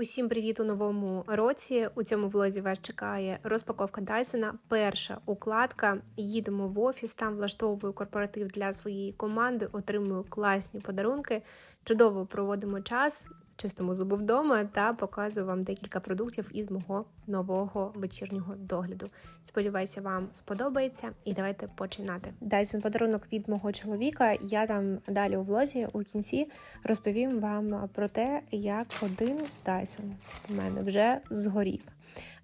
Усім привіт у новому році. У цьому влозі вас чекає розпаковка Дайсона. Перша укладка. Їдемо в офіс, там влаштовую корпоратив для своєї команди, отримую класні подарунки. Чудово проводимо час. Чистимо зуби вдома та показую вам декілька продуктів із мого нового вечірнього догляду. Сподіваюся, вам сподобається, і давайте починати. Dyson подарунок від мого чоловіка. Я там далі у влозі у кінці розповім вам про те, як один Dyson в мене вже згорів.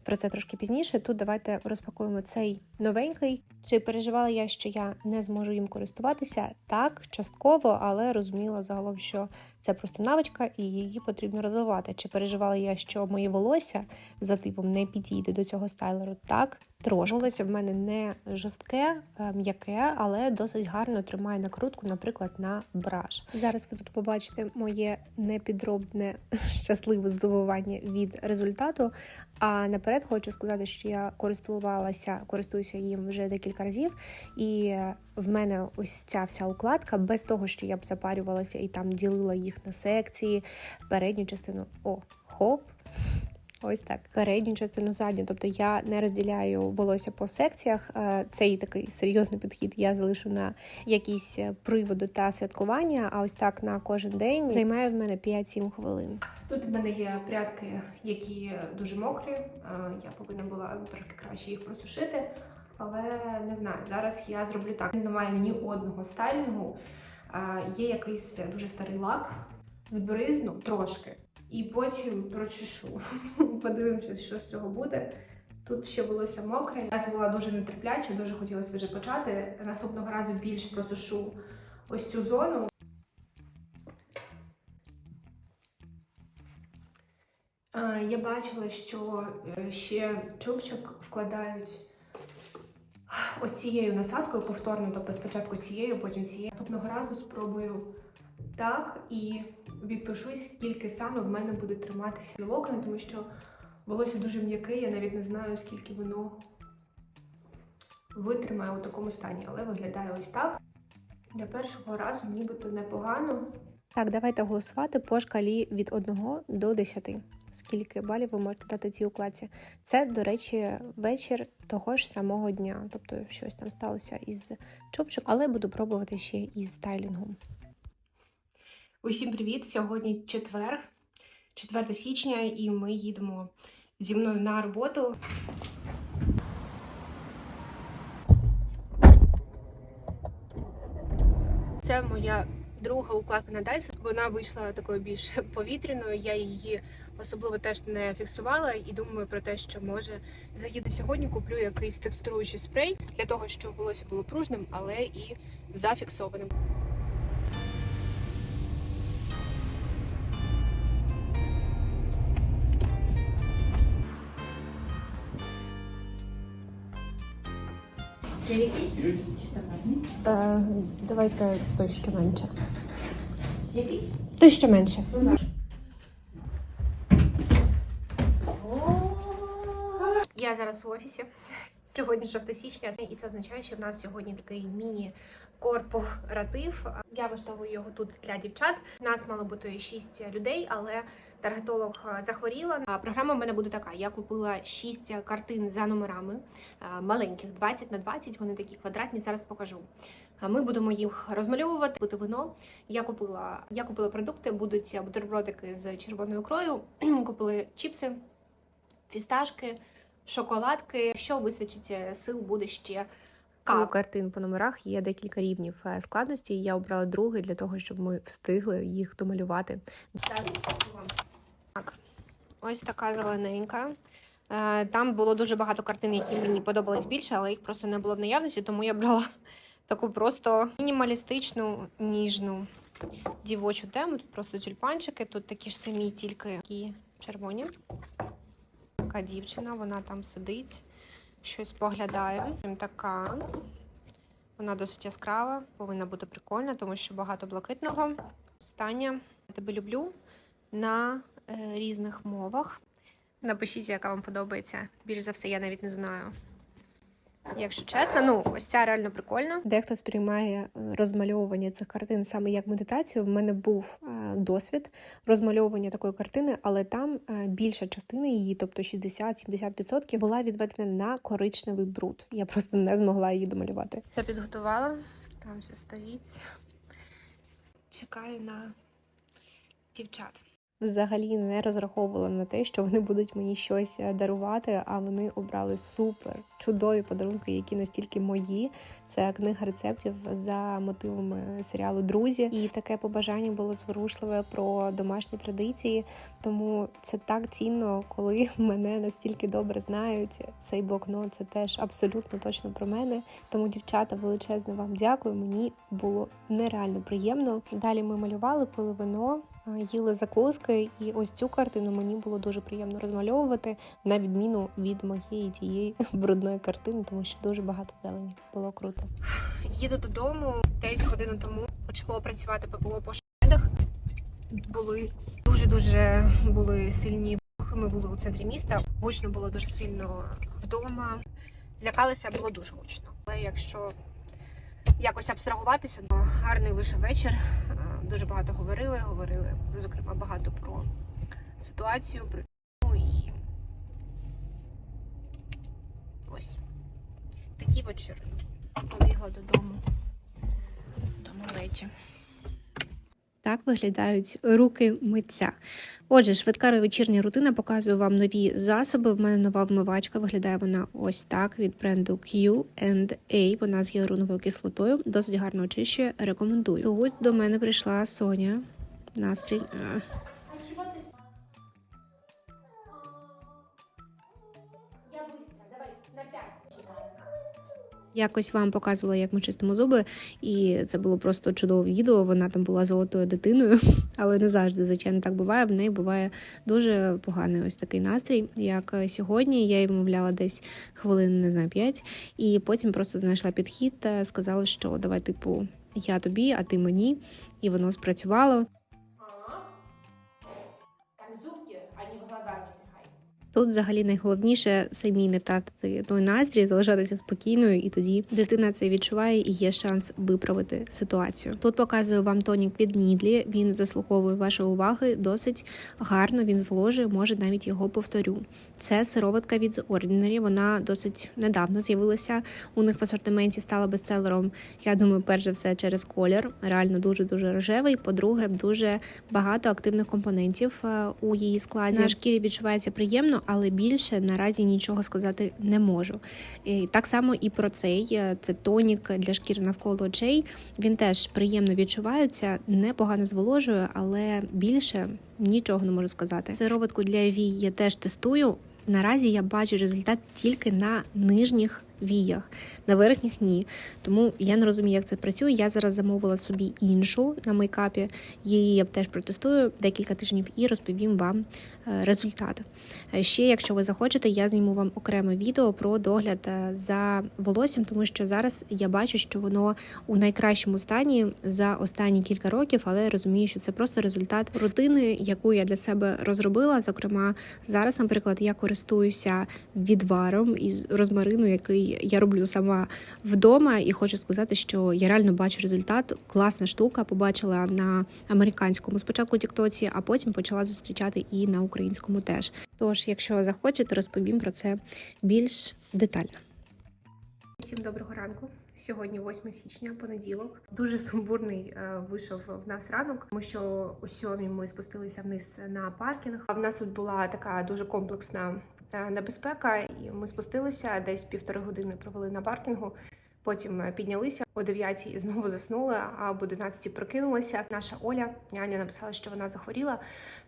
Про це трошки пізніше. Тут давайте розпакуємо цей новенький. Чи переживала я, що я не зможу їм користуватися? Так, частково, але розуміла загалом, що це просто навичка і її потрібно розвивати. Чи переживала я, що моє волосся за типом не підійде до цього стайлеру? Так, трошки. Волосся в мене не жорстке, е, м'яке, але досить гарно тримає накрутку, наприклад, на браш. Зараз ви тут побачите моє непідробне щасливе здивування від результату. А наперед хочу сказати, що я користувалася, користуюся їм вже декілька разів, і в мене ось ця вся укладка, без того, що я б запарювалася і там ділила їх на секції, передню частину о, хоп. Ось так. Передню частину задню. Тобто я не розділяю волосся по секціях. Е, Цей такий серйозний підхід я залишу на якісь приводи та святкування. А ось так на кожен день займає в мене 5-7 хвилин. Тут в мене є прядки, які дуже мокрі. Е, Я повинна була трохи краще їх просушити. Але не знаю, зараз я зроблю так. Немає ні одного стайлінгу. Е, Є якийсь дуже старий лак, збризну трошки. І потім прочешу. Подивимося, що з цього буде. Тут ще волосся мокре. Я була дуже нетерпляча, дуже хотілося вже почати. Наступного разу більш просушу ось цю зону. Я бачила, що е, ще чубчик вкладають ось цією насадкою повторно, тобто спочатку цією, потім цією. Наступного разу спробую так і відпишусь, скільки саме в мене буде триматися локони, тому що волосся дуже м'яке, я навіть не знаю, скільки воно витримає у такому стані, але виглядає ось так. Для першого разу нібито непогано. Так, давайте голосувати по шкалі від 1 до 10. Скільки балів ви можете дати цій укладці? Це, до речі, вечір того ж самого дня. Тобто щось там сталося із чопчик, але буду пробувати ще із стайлінгом. Усім привіт! Сьогодні четвер, 4 січня, і ми їдемо зі мною на роботу. Це моя друга укладка на Dyson. Вона вийшла такою більш повітряною. Я її особливо теж не фіксувала і думаю про те, що може заїду сьогодні, куплю якийсь текстуруючий спрей для того, щоб волосся було пружним, але і зафіксованим. Е, давайте той, що менше. Який? Той, що менше. Я зараз у офісі. Сьогодні 6 січня, і це означає, що в нас сьогодні такий міні-корпоратив. Я влаштовую його тут для дівчат. Нас мало бути 6 людей, але таргетолог захворіла. Програма в мене буде така: я купила 6 картин за номерами маленьких, 20 на 20, Вони такі квадратні. Зараз покажу. Ми будемо їх розмальовувати, пити вино. Я купила, я купила продукти, будуть бутербродики з червоною ікрою, купили чіпси, фісташки, шоколадки. Якщо вистачить е, сил, буде ще кава. У картин по номерах є декілька рівнів е, складності. Я обрала другий для того, щоб ми встигли їх домалювати. Так, ось така зелененька. Е, Там було дуже багато картин, які мені подобались більше, але їх просто не було в наявності, тому я брала таку просто мінімалістичну, ніжну дівочу тему. Тут просто тюльпанчики, тут такі ж самі, тільки такі червоні. Така дівчина, вона там сидить, щось поглядає. Така. Вона досить яскрава, повинна бути прикольна, тому що багато блакитного. Остання. Я тебе люблю на е, різних мовах. Напишіть, яка вам подобається. Більш за все, я навіть не знаю. Якщо чесно, ну ось ця реально прикольна. Дехто сприймає е, розмальовування цих картин саме як медитацію. В мене був е, досвід розмальовування такої картини, але там е, більша частина її, тобто 60-70%, була відведена на коричневий бруд. Я просто не змогла її домалювати. Все підготувала, там все стоїть. Чекаю на дівчат. Взагалі не розраховувала на те, що вони будуть мені щось е, дарувати, а вони обрали супер чудові подарунки, які настільки мої. Це книга рецептів за мотивами серіалу Друзі. І таке побажання було зворушливе про домашні традиції. Тому це так цінно, коли мене настільки добре знають. Цей блокнот це теж абсолютно точно про мене. Тому, дівчата, величезне вам дякую. Мені було нереально приємно. Далі ми малювали, пили вино. е, Їли закуски, і ось цю картину мені було дуже приємно розмальовувати, на відміну від моєї тієї брудної картини, тому що дуже багато зелені. Було круто. Їду додому десь годину тому. Почало працювати ППО по шедах. Були дуже дуже були сильні вибухи. Ми були у центрі міста. Гучно було дуже сильно вдома. Злякалися, було дуже гучно. Але якщо якось абстрагуватися, то гарний вийшов вечір. Дуже багато говорили, говорили, зокрема, багато про ситуацію, про війну і ось такі вечори. Побігла додому до малечі. Так виглядають руки митця. Отже, швидка вечірня рутина показує вам нові засоби. В мене нова вмивачка. Виглядає вона ось так від бренду Q&A. Вона з гіалуроновою кислотою. Досить гарно очищує. Рекомендую. Тут до мене прийшла Соня. Настрій. Якось вам показувала, як ми чистимо зуби, і це було просто чудове відео. Вона там була золотою дитиною, але не завжди, звичайно, так буває. В неї буває дуже поганий ось такий настрій. Як сьогодні, я їй вмовляла десь хвилин, не знаю, п'ять, і потім просто знайшла підхід та сказала, що давай, типу, я тобі, а ти мені. І воно спрацювало. Тут взагалі найголовніше самі не втратити той настрій, залишатися спокійною, і тоді дитина це відчуває і є шанс виправити ситуацію. Тут показую вам тонік відНідлі. Він заслуговує вашої уваги досить гарно. Він зволожує, може навіть його повторю. Це сироватка від The Ordinary. Вона досить недавно з'явилася. У них в асортименті стала бестселером. Я думаю, перш за все через колір. Реально дуже дуже рожевий. По-друге, дуже багато активних компонентів е, у її складі. На шкірі відчувається приємно, але більше наразі нічого сказати не можу. Так само і про цей е, це тонік для шкіри навколо очей. Він теж приємно відчувається, непогано зволожує, але більше нічого не можу сказати. Сироватку для вій я теж тестую. Наразі я бачу результат тільки на нижніх віях, на верхніх ні. Тому я не розумію, як це працює. Я зараз замовила собі іншу на мейкапі. Її я теж протестую декілька тижнів і розповім вам е, результат. Е, Ще, якщо ви захочете, я зніму вам окреме відео про догляд е, за волоссям, тому що зараз я бачу, що воно у найкращому стані за останні кілька років, але я розумію, що це просто результат рутини, яку я для себе розробила. Зокрема, зараз, наприклад, я користуюся відваром із розмарину, який я роблю сама вдома, і хочу сказати, що я реально бачу результат. Класна штука. Побачила на американському спочатку тіктоці, а потім почала зустрічати і на українському теж. Тож, якщо захочете, розповім про це більш детально. Всім доброго ранку. Сьогодні 8 січня, понеділок. Дуже сумбурний е, вийшов в нас ранок, тому що о сьомій ми спустилися вниз на паркінг. А в нас тут була така дуже комплексна небезпека, і ми спустилися десь півтори години провели на паркінгу. Потім е, піднялися о 9 і знову заснули, а об 11 прокинулися. Наша Оля Аня написала, що вона захворіла.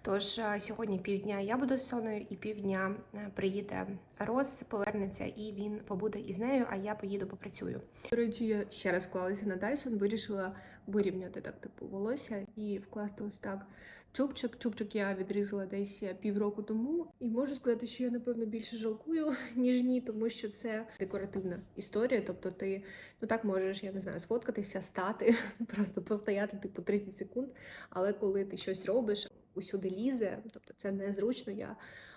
Тож е, сьогодні півдня я буду з соною, і півдня е, приїде Рос, повернеться, і він побуде із нею. А я поїду попрацюю. До речі, я ще раз вклалася на Dyson, вирішила вирівняти так типу волосся і вкласти ось так. Чубчик, чубчик я відрізала десь півроку тому, і можу сказати, що я напевно більше жалкую, ніж ні, тому що це декоративна історія. Тобто, ти ну так можеш, я не знаю, сфоткатися, стати, просто постояти типу 30 секунд. Але коли ти щось робиш, усюди лізе, тобто це незручно. Я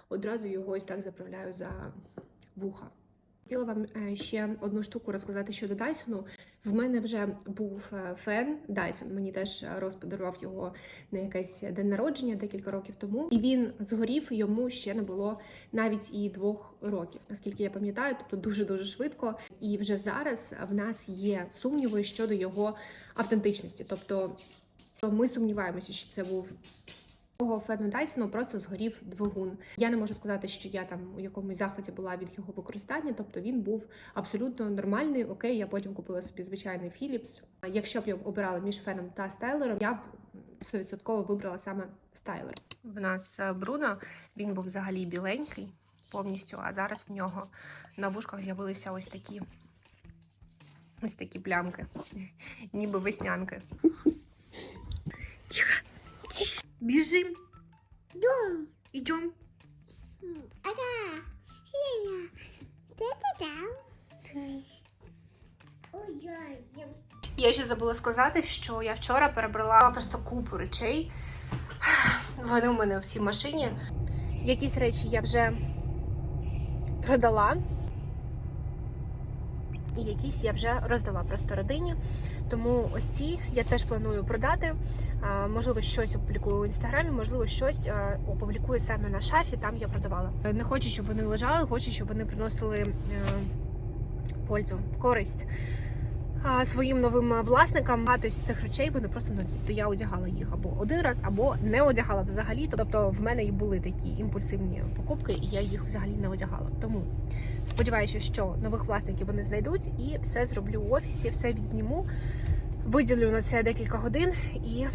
одразу його ось так заправляю за вуха. Хотіла вам е, ще одну штуку розказати щодо Дайсону. В мене вже був е, фен Дайсон. Мені теж е, Рос подарував його на якесь день народження декілька років тому. І він згорів йому ще не було навіть і двох років, наскільки я пам'ятаю, тобто дуже дуже швидко. І вже зараз в нас є сумніви щодо його автентичності. Тобто ми сумніваємося, що це був того Фену Дайсону просто згорів двигун. Я не можу сказати, що я там у якомусь захваті була від його використання. Тобто він був абсолютно нормальний. Окей, я потім купила собі звичайний Philips. Якщо б я обирала між феном та стайлером, я б 100% вибрала саме стайлер. В нас е, Бруно він був взагалі біленький повністю, а зараз в нього на вушках з'явилися ось такі. Ось такі плямки, ніби веснянки. Тихо. Біжим. Дом. Ідем. Ага. Лена. Я ще забула сказати, що я вчора перебрала просто купу речей. Вони у мене всі в машині. Якісь речі я вже продала. І якісь я вже роздала просто родині. Тому ось ці я теж планую продати. Можливо, щось опублікую в інстаграмі, можливо, щось опублікую саме на шафі. Там я продавала. Не хочу, щоб вони лежали, хочу, щоб вони приносили е, пользу, користь своїм новим власникам. Багато з цих речей вони просто нові. То я одягала їх або один раз, або не одягала взагалі. Тобто в мене і були такі імпульсивні покупки, і я їх взагалі не одягала. Тому сподіваюся, що нових власників вони знайдуть і все зроблю в офісі, все відзніму, виділю на це декілька годин і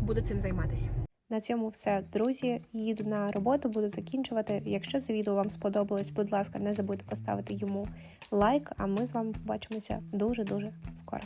буду цим займатися. На цьому все, друзі. Їду на роботу, буду закінчувати. Якщо це відео вам сподобалось, будь ласка, не забудьте поставити йому лайк. А ми з вами побачимося дуже дуже скоро.